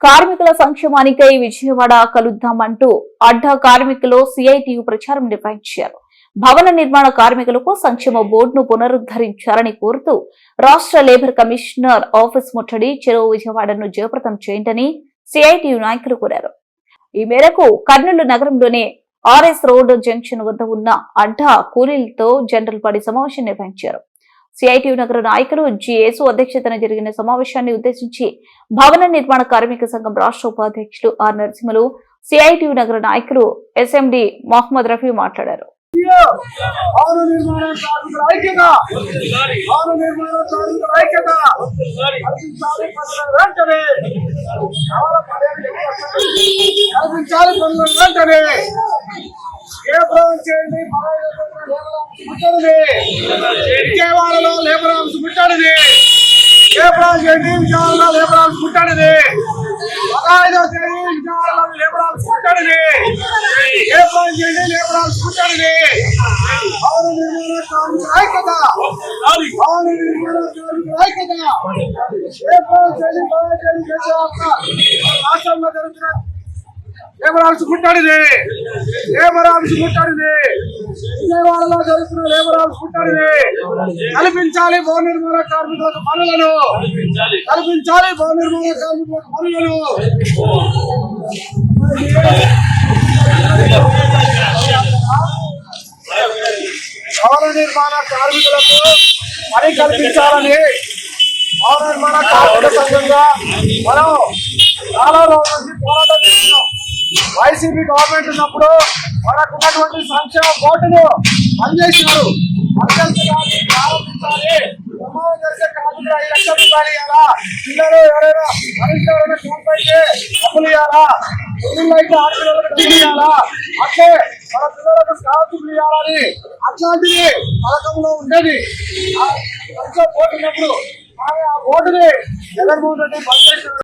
కార్మికుల సంక్షేమానికై విజయవాడ కలుద్దాం అంటూ అడ్డా కార్మికులు సిఐటియు ప్రచారం నిర్వహించారు. భవన నిర్మాణ కార్మికులకు సంక్షేమ బోర్డును పునరుద్ధరించాలని కోరుతూ రాష్ట్ర లేబర్ కమిషనర్ ఆఫీస్ ముట్టడి చెరువు విజయవాడను జయప్రదం చేయండి సిఐటియు నాయకులు కోరారు. ఈ మేరకు కర్నూలు నగరంలోనే ఆర్ఎస్ రోడ్ జంక్షన్ వద్ద ఉన్న అడ్డా కూలీలతో జనరల్ పడి సమావేశం నిర్వహించారు. సిఐటియు నగర నాయకులు జిఏసు అధ్యక్షతన జరిగిన సమావేశాన్ని ఉద్దేశించి భవన నిర్మాణ కార్మిక సంఘం రాష్ట్ర ఉపాధ్యక్షులు ఆర్ నరసింహులు సిఐటియు నగర నాయకులు ఎస్ఎండి మొహమ్మద్ రఫీ మాట్లాడారు. కల్పించాలి వెంటనే కల్పించాలి పనులను వెంటనే ఏ ప్రభుత్వం చేయండి విజయవాడలో లేబర్ హౌస్ ముట్టడిది ఏ చేయండి విజయవాడలో లేబర్ హౌస్ ముట్టడిది పదహైదో తేదీ విజయవాడలో లేబర్ హౌస్ ముట్టడిది ఏ చేయండి లేబర్ హౌస్ ముట్టడిది భవన నిర్మాణ కార్మికుల ఐక్యత. భవన నిర్మాణ కార్మికుల ఐక్యత. ఏ చేయండి రాష్ట్రంలో జరుగుతున్న లేబర్ హౌస్ ముట్టడిది లేబర్ హౌస్ ముట్టడిది విజయవాడలో జరుగుతున్న లేబర్ హౌస్ ముట్టడిది కల్పించాలి భవన నిర్మాణ కార్మికులకు పనులను. కల్పించాలి. భవన నిర్మాణ కార్మికులకు పనులను. భవన నిర్మాణ కార్మికులకు పని కల్పించాలని భవన నిర్మాణ కార్మిక సంఘంగా మనం చాలా రోజుల వైసీపీ గవర్నమెంట్ ఉన్నప్పుడు మనకు ఉన్నటువంటి సంక్షేమ బోర్డును పనిచేసినారు పిల్లలు ఎవరైనా ఎవరైనా ఇవ్వాలా? పిల్లలు అయితే ఆడపిల్లలకు డబ్బులు ఇవ్వాలా? అంటే మన పిల్లలకు స్కాలర్షిప్లు ఇవ్వాలని అట్లాంటిది పథకంలో ఉండేది. ఉన్నప్పుడు ఆ బోర్డుని జగన్మోహన్ రెడ్డి